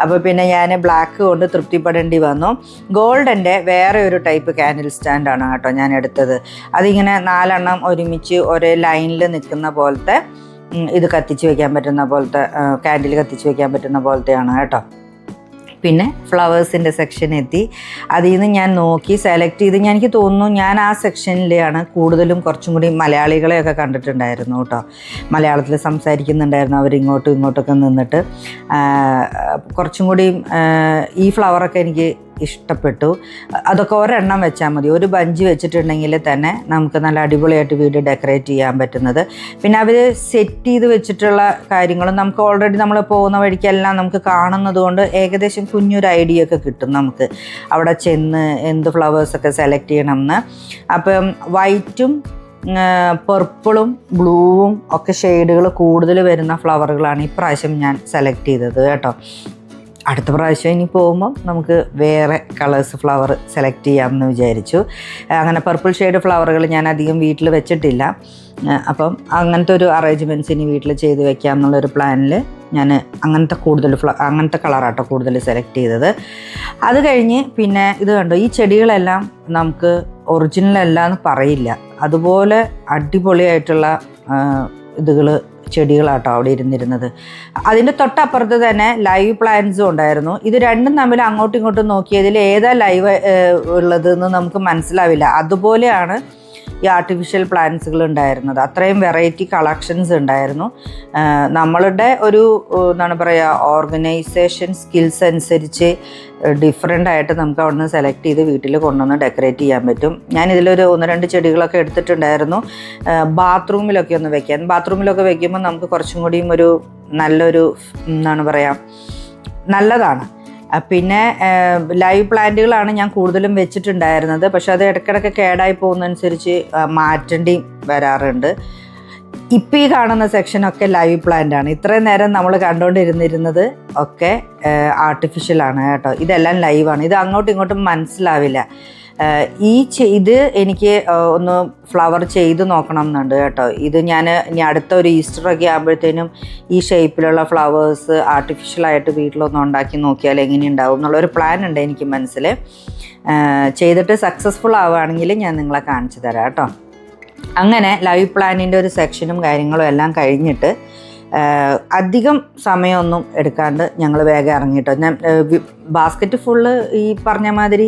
അപ്പോൾ പിന്നെ ഞാൻ ബ്ലാക്ക് കൊണ്ട് തൃപ്തിപ്പെടേണ്ടി വന്നു. ഗോൾഡന്റെ വേറെ ഒരു ടൈപ്പ് ക്യാൻഡിൽ സ്റ്റാൻഡാണ് കേട്ടോ ഞാൻ എടുത്തത്. അതിങ്ങനെ നാലെണ്ണം ഒരുമിച്ച് ഒരേ ലൈനിൽ നിൽക്കുന്ന പോലത്തെ ഇത് കത്തിച്ച് വയ്ക്കാൻ പറ്റുന്ന പോലത്തെ കാൻഡിൽ കത്തിച്ച് വയ്ക്കാൻ പറ്റുന്ന പോലത്തെയാണ് കേട്ടോ. പിന്നെ ഫ്ലവേഴ്സിന്റെ സെക്ഷൻ എത്തി. അതിൽ നിന്ന് ഞാൻ നോക്കി സെലക്ട് ചെയ്ത് ഞാൻ എനിക്ക് തോന്നുന്നു ഞാൻ ആ സെക്ഷനിലാണ് കൂടുതലും കുറച്ചും കൂടി മലയാളികളെയൊക്കെ കണ്ടിട്ടുണ്ടായിരുന്നു കേട്ടോ. മലയാളത്തിൽ സംസാരിക്കുന്നുണ്ടായിരുന്നു അവരിങ്ങോട്ടും ഇങ്ങോട്ടൊക്കെ നിന്നിട്ട്. കുറച്ചും കൂടി ഈ ഫ്ലവറൊക്കെ എനിക്ക് ഇഷ്ടപ്പെട്ടു. അതൊക്കെ ഒരെണ്ണം വെച്ചാൽ മതി. ഒരു ബഞ്ച് വെച്ചിട്ടുണ്ടെങ്കിൽ തന്നെ നമുക്ക് നല്ല അടിപൊളിയായിട്ട് വീട് ഡെക്കറേറ്റ് ചെയ്യാൻ പറ്റുന്നത്. പിന്നെ അവർ സെറ്റ് ചെയ്ത് വെച്ചിട്ടുള്ള കാര്യങ്ങളും നമുക്ക് ഓൾറെഡി നമ്മൾ പോകുന്ന വഴിക്കെല്ലാം നമുക്ക് കാണുന്നത് കൊണ്ട് ഏകദേശം കുഞ്ഞൊരു ഐഡിയ ഒക്കെ കിട്ടും നമുക്ക്. അവിടെ ചെന്ന് എന്ത് ഫ്ലവേഴ്സൊക്കെ സെലക്ട് ചെയ്യണം എന്ന് അപ്പം വൈറ്റും പർപ്പിളും ബ്ലൂവും ഒക്കെ ഷെയ്ഡുകൾ കൂടുതൽ വരുന്ന ഫ്ലവറുകളാണ് ഇപ്രാവശ്യം ഞാൻ സെലക്ട് ചെയ്തത് കേട്ടോ. അടുത്ത പ്രാവശ്യം ഇനി പോകുമ്പം നമുക്ക് വേറെ കളേഴ്സ് ഫ്ലവർ സെലക്ട് ചെയ്യാമെന്ന് വിചാരിച്ചു. അങ്ങനെ പർപ്പിൾ ഷെയ്ഡ് ഫ്ലവറുകൾ ഞാൻ അധികം വീട്ടിൽ വെച്ചിട്ടില്ല. അപ്പം അങ്ങനത്തെ ഒരു അറേഞ്ച്മെന്റ്സ് ഇനി വീട്ടിൽ ചെയ്ത് വെക്കാം എന്നുള്ളൊരു പ്ലാനിൽ ഞാൻ അങ്ങനത്തെ കൂടുതൽ ഫ്ല അങ്ങനത്തെ കളറാട്ടോ കൂടുതൽ സെലക്ട് ചെയ്തത്. അത് കഴിഞ്ഞ് പിന്നെ ഇത് കണ്ടോ ഈ ചെടികളെല്ലാം നമുക്ക് ഒറിജിനൽ അല്ല എന്ന് പറയില്ല. അതുപോലെ അടിപൊളിയായിട്ടുള്ള ഇതുകൾ ചെടികളാട്ടോ അവിടെ ഇരുന്നിരുന്നത്. അതിന്റെ തൊട്ടപ്പുറത്ത് തന്നെ ലൈവ് പ്ലാന്റ്സും ഉണ്ടായിരുന്നു. ഇത് രണ്ടും തമ്മിൽ അങ്ങോട്ടും ഇങ്ങോട്ടും നോക്കിയതിൽ ഏതാ ലൈവ് ഉള്ളതെന്ന് നമുക്ക് മനസ്സിലാവില്ല. അതുപോലെയാണ് ഈ ആർട്ടിഫിഷ്യൽ പ്ലാന്റ്സുകൾ ഉണ്ടായിരുന്നത് അത്രയും വെറൈറ്റി കളക്ഷൻസ് ഉണ്ടായിരുന്നു. നമ്മളുടെ ഒരു എന്താണ് പറയുക ഓർഗനൈസേഷൻ സ്കിൽസ് അനുസരിച്ച് ഡിഫറെന്റ് ആയിട്ട് നമുക്ക് അവിടെ നിന്ന് സെലക്ട് ചെയ്ത് വീട്ടിൽ കൊണ്ടുവന്ന് ഡെക്കറേറ്റ് ചെയ്യാൻ പറ്റും. ഞാൻ ഇതിലൊരു ഒന്ന് രണ്ട് ചെടികളൊക്കെ എടുത്തിട്ടുണ്ടായിരുന്നു. ബാത്റൂമിലൊക്കെ ഒന്ന് വെക്കാൻ. ബാത്റൂമിലൊക്കെ വെക്കുമ്പോൾ നമുക്ക് കുറച്ചും കൂടിയും ഒരു നല്ലൊരു എന്താണ് പറയുക നല്ലതാണ്. പിന്നെ ലൈവ് പ്ലാന്റുകളാണ് ഞാൻ കൂടുതലും വെച്ചിട്ടുണ്ടായിരുന്നത്. പക്ഷെ അത് ഇടയ്ക്കിടയ്ക്ക് കേടായി പോകുന്നതനുസരിച്ച് മാറ്റേണ്ടി വരാറുണ്ട്. ഇപ്പം ഈ കാണുന്ന സെക്ഷനൊക്കെ ലൈവ് പ്ലാന്റ് ആണ്. ഇത്രയും നേരം നമ്മൾ കണ്ടുകൊണ്ടിരുന്നിരുന്നത് ഒക്കെ ആർട്ടിഫിഷ്യൽ ആണ് കേട്ടോ. ഇതെല്ലാം ലൈവാണ് ഇത് അങ്ങോട്ടും ഇങ്ങോട്ടും മനസ്സിലാവില്ല. ഈ ഇത് എനിക്ക് ഒന്ന് ഫ്ലവർ ചെയ്ത് നോക്കണം എന്നുണ്ട് കേട്ടോ. ഇത് ഞാൻ ഇനി അടുത്ത ഒരു ഈസ്റ്റർ ഒക്കെ ആകുമ്പോഴത്തേനും ഈ ഷേപ്പിലുള്ള ഫ്ലവേഴ്സ് ആർട്ടിഫിഷ്യലായിട്ട് വീട്ടിലൊന്ന് ഉണ്ടാക്കി നോക്കിയാൽ എങ്ങനെ ഉണ്ടാവും എന്നുള്ളൊരു പ്ലാൻ ഉണ്ട് എനിക്ക് മനസ്സിൽ ചെയ്തിട്ട് സക്സസ്ഫുൾ ആവുകയാണെങ്കിൽ ഞാൻ നിങ്ങളെ കാണിച്ചു തരാം കേട്ടോ. അങ്ങനെ ലൈവ് പ്ലാനിന്റെ ഒരു സെക്ഷനും കാര്യങ്ങളും എല്ലാം കഴിഞ്ഞിട്ട് അധികം സമയമൊന്നും എടുക്കാണ്ട് ഞങ്ങൾ വേഗം ഇറങ്ങിയിട്ടോ ഞാൻ ബാസ്ക്കറ്റ് ഫുള്ള് ഈ പറഞ്ഞ മാതിരി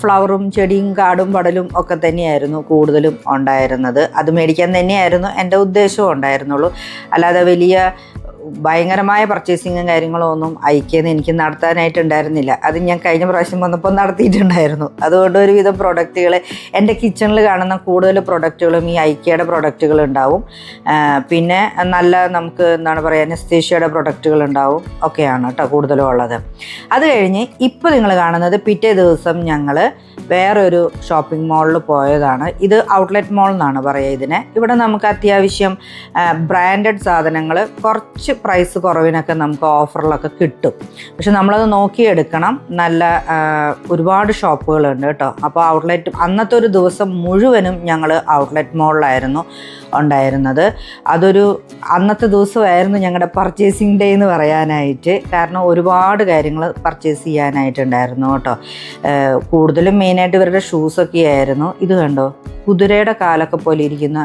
ഫ്ലവറും ചെടിയും കാടും പടലും ഒക്കെ തന്നെയായിരുന്നു കൂടുതലും ഉണ്ടായിരുന്നത്. അത് മേടിക്കാൻ തന്നെയായിരുന്നു എന്റെ ഉദ്ദേശവും ഉണ്ടായിരുന്നുള്ളൂ. അല്ലാതെ വലിയ ഭയങ്കരമായ പർച്ചേസിങ്ങും കാര്യങ്ങളോ ഒന്നും ഐക്യെന്ന് എനിക്ക് നടത്താനായിട്ടുണ്ടായിരുന്നില്ല. അത് ഞാൻ കഴിഞ്ഞ പ്രാവശ്യം വന്നപ്പോൾ നടത്തിയിട്ടുണ്ടായിരുന്നു. അതുകൊണ്ട് ഒരുവിധം പ്രൊഡക്റ്റുകൾ എന്റെ കിച്ചണിൽ കാണുന്ന കൂടുതൽ പ്രൊഡക്റ്റുകളും ഈ ഐക്യയുടെ പ്രൊഡക്റ്റുകൾ ഉണ്ടാവും. പിന്നെ നല്ല നമുക്ക് എന്താണ് പറയുക നെസ്തേഷ്യയുടെ പ്രൊഡക്റ്റുകൾ ഉണ്ടാവും. ഒക്കെയാണ് കേട്ടോ കൂടുതലും ഉള്ളത്. അത് കഴിഞ്ഞ് ഇപ്പോൾ നിങ്ങൾ കാണുന്നത് പിറ്റേ ദിവസം ഞങ്ങൾ വേറൊരു ഷോപ്പിംഗ് മോളിൽ പോയതാണ്. ഇത് ഔട്ട്ലെറ്റ് മോൾ എന്നാണ് പറയുക ഇതിനെ. ഇവിടെ നമുക്ക് അത്യാവശ്യം ബ്രാൻഡഡ് സാധനങ്ങൾ കുറച്ച് പ്രൈസ് കുറവിനൊക്കെ നമുക്ക് ഓഫറിലൊക്കെ കിട്ടും. പക്ഷെ നമ്മളത് നോക്കിയെടുക്കണം. നല്ല ഒരുപാട് ഷോപ്പുകളുണ്ട് കേട്ടോ. അപ്പോൾ ഔട്ട്ലെറ്റ് അന്നത്തെ ഒരു ദിവസം മുഴുവനും ഞങ്ങൾ ഔട്ട്ലെറ്റ് മോളിലായിരുന്നു ഉണ്ടായിരുന്നത്. അതൊരു അന്നത്തെ ദിവസമായിരുന്നു ഞങ്ങളുടെ പർച്ചേസിങ് ഡേ എന്ന് പറയാനായിട്ട്. കാരണം ഒരുപാട് കാര്യങ്ങൾ പർച്ചേസ് ചെയ്യാനായിട്ടുണ്ടായിരുന്നു കേട്ടോ. കൂടുതലും മെയിനായിട്ട് ഇവരുടെ ഷൂസൊക്കെ ആയിരുന്നു. ഇത് കണ്ടോ? കുതിരയുടെ കാലൊക്കെ പോലെ ഇരിക്കുന്ന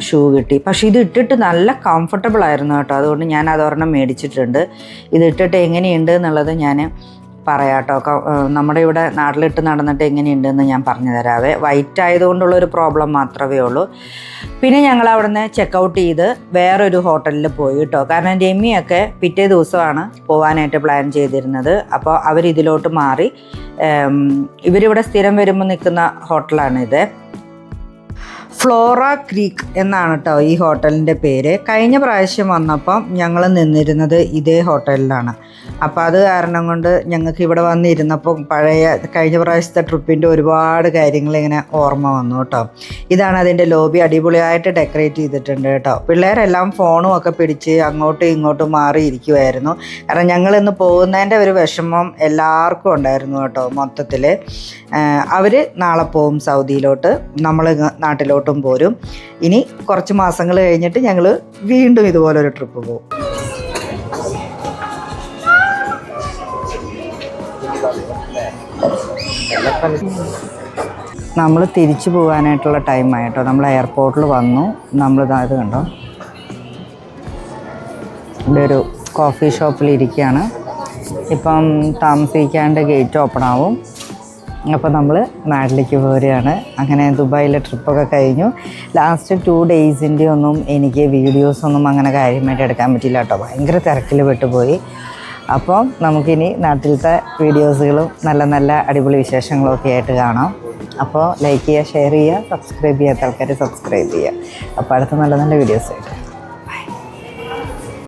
ഷൂ കിട്ടി. പക്ഷേ ഇത് ഇട്ടിട്ട് നല്ല കംഫർട്ടബിൾ ആയിരുന്നു കേട്ടോ. അതുകൊണ്ട് ഞാൻ അതൊരെണ്ണം മേടിച്ചിട്ടുണ്ട്. ഇത് ഇട്ടിട്ട് എങ്ങനെയുണ്ട് എന്നുള്ളത് ഞാൻ പറയാട്ടോ. നമ്മുടെ ഇവിടെ നാട്ടിലിട്ട് നടന്നിട്ട് എങ്ങനെയുണ്ടെന്ന് ഞാൻ പറഞ്ഞു തരാവേ. വൈറ്റ് ആയതുകൊണ്ടുള്ള ഒരു പ്രോബ്ലം മാത്രമേ ഉള്ളൂ. പിന്നെ ഞങ്ങൾ അവിടുന്ന് ചെക്കൗട്ട് ചെയ്ത് വേറൊരു ഹോട്ടലിൽ പോയി കേട്ടോ കാരണം രമ്യൊക്കെ പിറ്റേ ദിവസമാണ് പോകാനായിട്ട് പ്ലാൻ ചെയ്തിരുന്നത്. അപ്പോൾ അവരിതിലോട്ട് മാറി. ഇവരിവിടെ സ്ഥിരം വരുമ്പോൾ നിൽക്കുന്ന ഹോട്ടലാണിത്. ഫ്ലോറ ക്രീക്ക് എന്നാണ് കേട്ടോ ഈ ഹോട്ടലിന്റെ പേര്. കഴിഞ്ഞ പ്രാവശ്യം വന്നപ്പം ഞങ്ങൾ നിന്നിരുന്നത് ഇതേ ഹോട്ടലിലാണ്. അപ്പോൾ അത് കാരണം കൊണ്ട് ഞങ്ങൾക്ക് ഇവിടെ വന്നിരുന്നപ്പോൾ പഴയ കഴിഞ്ഞ പ്രാവശ്യത്തെ ട്രിപ്പിന്റെ ഒരുപാട് കാര്യങ്ങൾ ഇങ്ങനെ ഓർമ്മ വന്നു കേട്ടോ ഇതാണ് അതിന്റെ ലോബി അടിപൊളിയായിട്ട് ഡെക്കറേറ്റ് ചെയ്തിട്ടുണ്ട് കേട്ടോ പിള്ളേരെല്ലാം ഫോണും ഒക്കെ പിടിച്ച് അങ്ങോട്ടും ഇങ്ങോട്ടും മാറിയിരിക്കുമായിരുന്നു കാരണം ഞങ്ങൾ ഇന്ന് പോകുന്നതിന്റെ ഒരു വിഷമം എല്ലാവർക്കും ഉണ്ടായിരുന്നു കേട്ടോ മൊത്തത്തിൽ അവർ നാളെ പോവും സൗദിയിലോട്ട്. നമ്മൾ നാട്ടിലോട്ടും പോരും. ഇനി കുറച്ച് മാസങ്ങൾ കഴിഞ്ഞിട്ട് ഞങ്ങൾ വീണ്ടും ഇതുപോലൊരു ട്രിപ്പ് പോകും നമ്മൾ തിരിച്ചു പോകാനായിട്ടുള്ള ടൈമായിട്ടോ നമ്മൾ എയർപോർട്ടിൽ വന്നു. നമ്മൾ ഇത് കണ്ടോ? ഇവിടെ ഒരു കോഫി ഷോപ്പിൽ ഇരിക്കുകയാണ് ഇപ്പം താമസിക്കാണ്ട് ഗേറ്റ് ഓപ്പൺ ആവും. അപ്പോൾ നമ്മൾ നാട്ടിലേക്ക് പോരുകയാണ്. അങ്ങനെ ദുബായിലെ ട്രിപ്പൊക്കെ കഴിഞ്ഞു. ലാസ്റ്റ് ടു ഡേയ്സിന്റെ ഒന്നും എനിക്ക് വീഡിയോസൊന്നും അങ്ങനെ കാര്യമായിട്ട് എടുക്കാൻ പറ്റില്ല കേട്ടോ. ഭയങ്കര തിരക്കിൽ പെട്ടുപോയി. അപ്പോൾ നമുക്കിനി നാട്ടിലത്തെ വീഡിയോസുകളും നല്ല നല്ല അടിപൊളി വിശേഷങ്ങളും ഒക്കെ ആയിട്ട് കാണാം. അപ്പോൾ ലൈക്ക് ചെയ്യുക ഷെയർ ചെയ്യുക സബ്സ്ക്രൈബ് ചെയ്യാത്ത ആൾക്കാർ സബ്സ്ക്രൈബ് ചെയ്യുക. അപ്പോൾ അടുത്ത നല്ല നല്ല വീഡിയോസ് ആയിട്ട്.